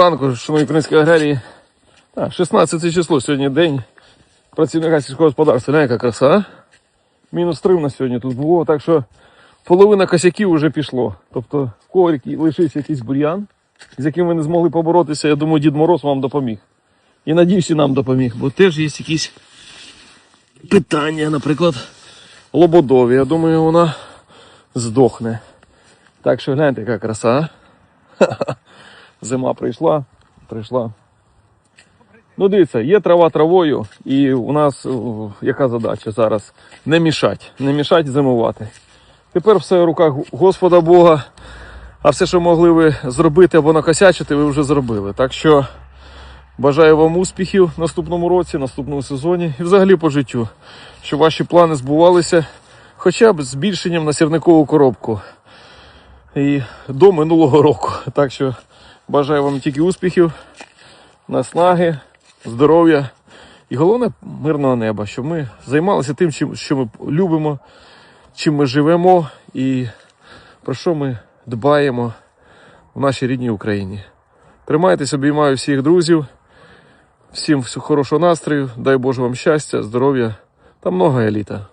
Ранку, шановні українські аграрії. 16 число сьогодні день працівника сільського господарства. Яка краса. Мінус 3 на сьогодні тут було, так що половина косяків вже пішло. Тобто, в кого лишився якийсь бур'ян, з яким ви не змогли поборотися, я думаю, Дід Мороз вам допоміг. І надіюсь, і нам допоміг, бо теж є якісь питання, наприклад, лободові. Я думаю, вона здохне. Так що гляньте, яка краса. а? Зима прийшла, прийшла. Ну, дивіться, є трава травою, і у нас яка задача зараз? Не мішати, не мішати зимувати. Тепер все в руках Господа Бога, а все, що могли ви зробити або накосячити, ви вже зробили. Так що бажаю вам успіхів в наступному році, наступному сезоні і взагалі по життю, щоб ваші плани збувалися хоча б збільшенням на сірникову коробку і до минулого року. Так що бажаю вам тільки успіхів, наснаги, здоров'я і головне мирного неба, щоб ми займалися тим, чим, що ми любимо, чим ми живемо і про що ми дбаємо в нашій рідній Україні. Тримайтесь, обіймаю всіх друзів, всім хорошого настрою, дай Боже вам щастя, здоров'я та много еліта.